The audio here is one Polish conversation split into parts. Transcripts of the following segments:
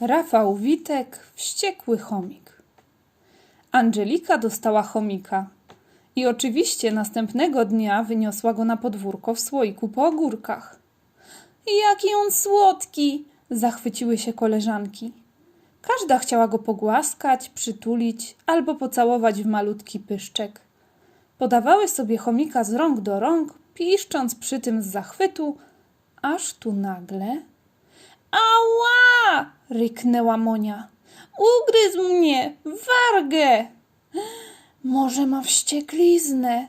Rafał Witek, wściekły chomik. Angelika dostała chomika i oczywiście następnego dnia wyniosła go na podwórko w słoiku po ogórkach. Jaki on słodki! zachwyciły się koleżanki. Każda chciała go pogłaskać, przytulić albo pocałować w malutki pyszczek. Podawały sobie chomika z rąk do rąk, piszcząc przy tym z zachwytu, aż tu nagle. Ała! ryknęła Monia. Ugryzł mnie! Wargę! Może ma wściekliznę?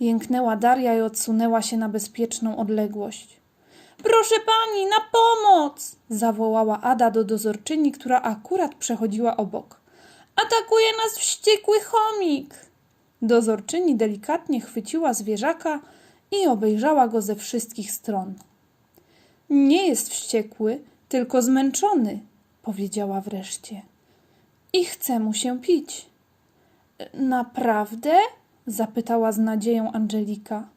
Jęknęła Daria i odsunęła się na bezpieczną odległość. Proszę pani, na pomoc! zawołała Ada do dozorczyni, która akurat przechodziła obok. Atakuje nas wściekły chomik! Dozorczyni delikatnie chwyciła zwierzaka i obejrzała go ze wszystkich stron. Nie jest wściekły, tylko zmęczony, powiedziała wreszcie. I chce mu się pić. Naprawdę? zapytała z nadzieją Angelika.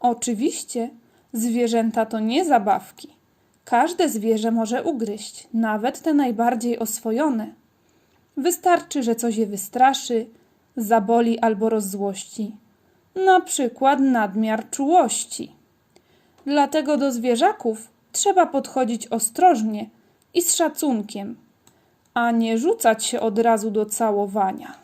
Oczywiście, zwierzęta to nie zabawki. Każde zwierzę może ugryźć, nawet te najbardziej oswojone. Wystarczy, że coś je wystraszy, zaboli albo rozzłości. Na przykład nadmiar czułości. Dlatego do zwierzaków trzeba podchodzić ostrożnie i z szacunkiem, a nie rzucać się od razu do całowania.